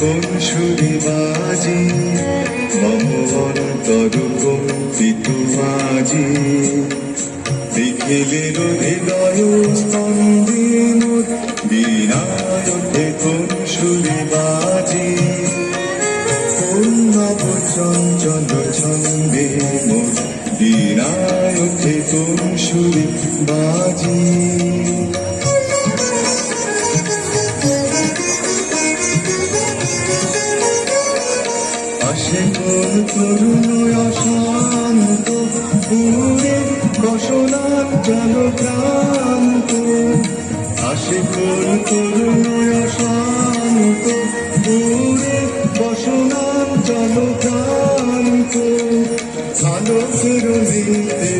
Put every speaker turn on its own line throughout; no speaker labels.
কোন সুরে বাজি? মম অন্তর কম্পিত আজি বিকেলের হৃদয় স্পন্দে বিনায়কে কোন সুরে বাজি? কোন নব চঞ্চল ছন্দে মোর বিনায়কে কোন সুরে বাজি? কোন তরুণ অশান্ত পুরে বসনার জল ক্রান্ত আসে কোন তরুণ অশান্ত পুরে বসনার জল ক্রান্ত আলোকের দিতে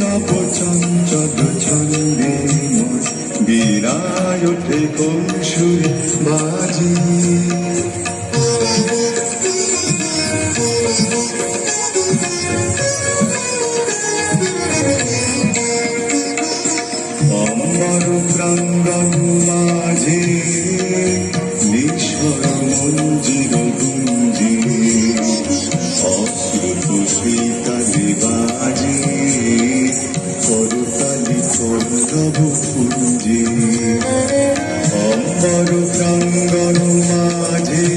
নব চঞ্চল ছন্দে মোর বিনায়কে কোন সুরে বাজি অমর প্রাঙ্গণ মাঝে কৌরব পুঞ্জি অম্বর প্রাঙ্গণ মাঝে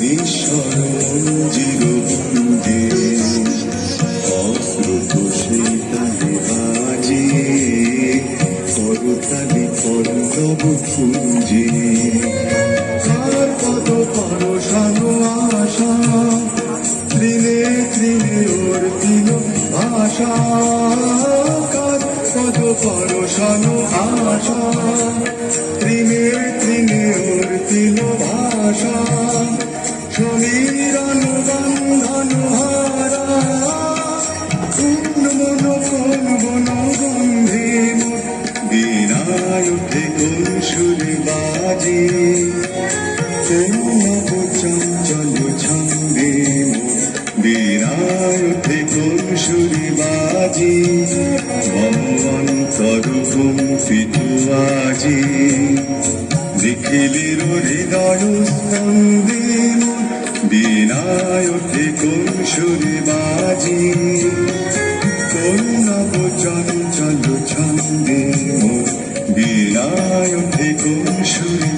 নিঃস্বর মঞ্জির গুঞ্জি অশ্রুত শীতালি বাজে করতালি কৌরব পুঞ্জি কার পদ পরশানো আশা ত্রিনে ত্রিনে ওর তিন কার পদ পরশানো আশা ত্রিমের ত্রিমের তিল ভাষা। শনির অনুবন্ধন হারা। কোন মন কোন বন গন্ধে বিনায়কে অন্তর কম্পিত আজি। দেখিলের হৃদয় স্পন্দে বিনায়কে কোন সুরে বাজি। কোন নব চঞ্চল ছন্দে মোর বিনায়কে কোন সুরে